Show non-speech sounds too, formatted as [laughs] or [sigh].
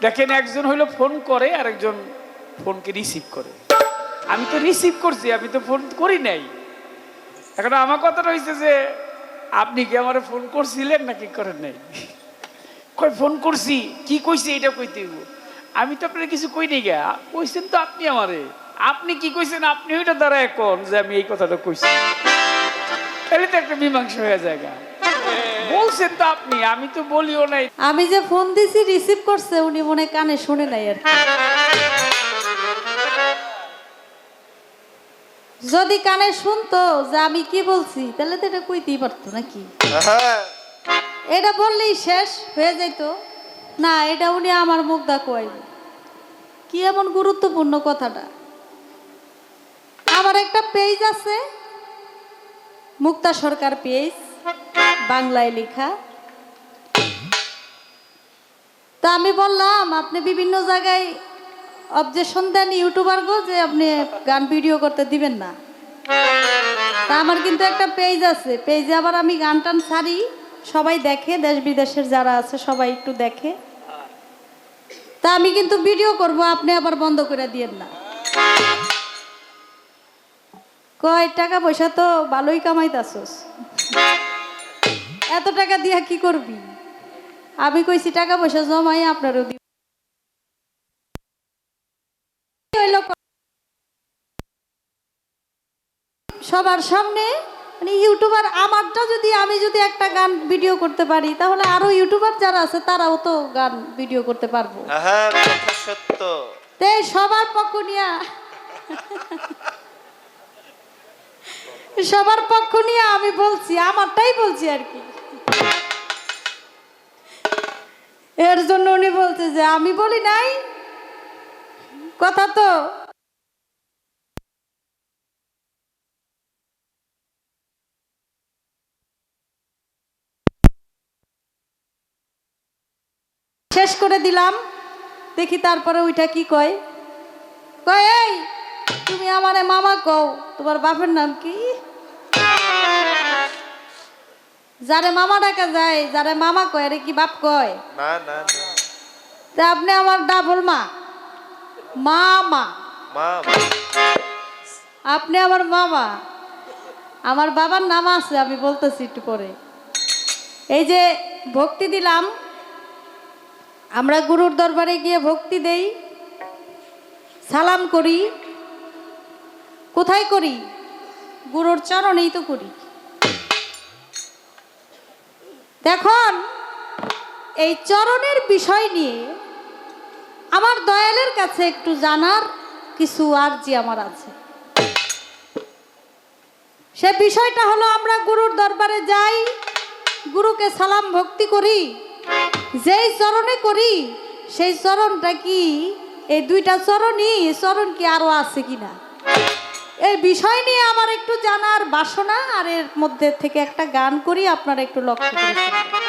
দেখেন, একজন হইল ফোন করে আর একজন ফোনকে রিসিভ করে। আমি তো রিসিভ করছি, আমি তো ফোন করি নাই। এখন আমার কথাটা হয়েছে যে, আপনি কি আমার ফোন করছিলেন নাকি করেন নাই? [laughs] কই, ফোন করছি, কি কইছি এটা কইতে। আমি তো আপনার কিছু কই নাই গা। কইছেন তো আপনি আমারে। আপনি কি কইছেন আপনি ওইটা দ্বারা এখন যে আমি এই কথাটা কইছি। তাহলে তো একটা মীমাংসা হয়ে যায়। বলছেন তো আপনি, আমি তো বলিও নাই। আমি যে ফোন দিছি রিসিভ করছে, উনি মনে কানে শুনে নাই আর যদি কানে শুনতো যে আমি কি বলছি, তাহলে তো এটা কইতেই পারতো নাকি? এটা বললেই শেষ, হয়ে যেত না, এটা উনি আমার মুখ দা কইব কি এমন গুরুত্বপূর্ণ কথাটা? আমার একটা পেজ আছে, মুক্তা সরকার পেজ বাংলায় লেখা। তা আমি বললাম, আপনি বিভিন্ন জায়গায় অবজেকশন দেন ইউটিউবার গো, যে আপনি গান ভিডিও করতে দিবেন না। তা আমার কিন্তু একটা পেজ আছে। পেজে আবার আমি গান টান ছাড়ি, সবাই দেখে, দেশ বিদেশের যারা আছে, সবাই একটু দেখে। তা আমি কিন্তু ভিডিও করব, আপনি আবার বন্ধ করে দিয়েন না। কয়, টাকা পয়সা তো ভালোই কামাইতাছস। এত টাকা দিয়া কি করবি? আমি কইছি টাকা পয়সা জমাই আপনারও দিব। সবার সামনে মানে ইউটিউবার আমারটা যদি আমি যদি একটা গান ভিডিও করতে পারি তাহলে আরও ইউটিউবার যারা আছে তারাও তো গান ভিডিও করতে পারব। সত্য। তে সবার পক্ষ নিয়ে। সবার পক্ষ নিয়ে আমি বলছি আমারটাই বলছি আর কি। এর জন্য উনি বলছে যে, আমি বলি নাই? কথা তো। শেষ করে দিলাম। দেখি তারপরে ওইটা কি কয়? কয়, এই, তুমি আমারে মামা কও, তোমার বাপের নাম কি? যারে মামা ডাকা যায় যারে মামা কয় আরে কি বাপ কয়? না না না। তা আপনি আমার ডাবল মা। মামা। মা আপনি আমার মামা। আমার বাবার নাম আছে আমি বলতেছি একটু পরে। এই যে ভক্তি দিলাম আমরা গুরুর দরবারে গিয়ে ভক্তি দেই সালাম করি। কোথায় করি? গুরুর চরণেই তো করি। দেখুন, এই চরণের বিষয় নিয়ে আমার দয়ালের কাছে একটু জানার কিছু আর্জি আমার আছে। সে বিষয়টা হলো, আমরা গুরুর দরবারে যাই, গুরুকে সালাম ভক্তি করি, যেই চরণে করি, সেই চরণটা কি, এই দুইটা চরণই চরণ কি আরও আছে কিনা? এই বিষয় নিয়ে আমার একটু জানার বাসনা, আর এর মধ্যে থেকে একটা গান করি, আপনারা একটু লক্ষ্য করে।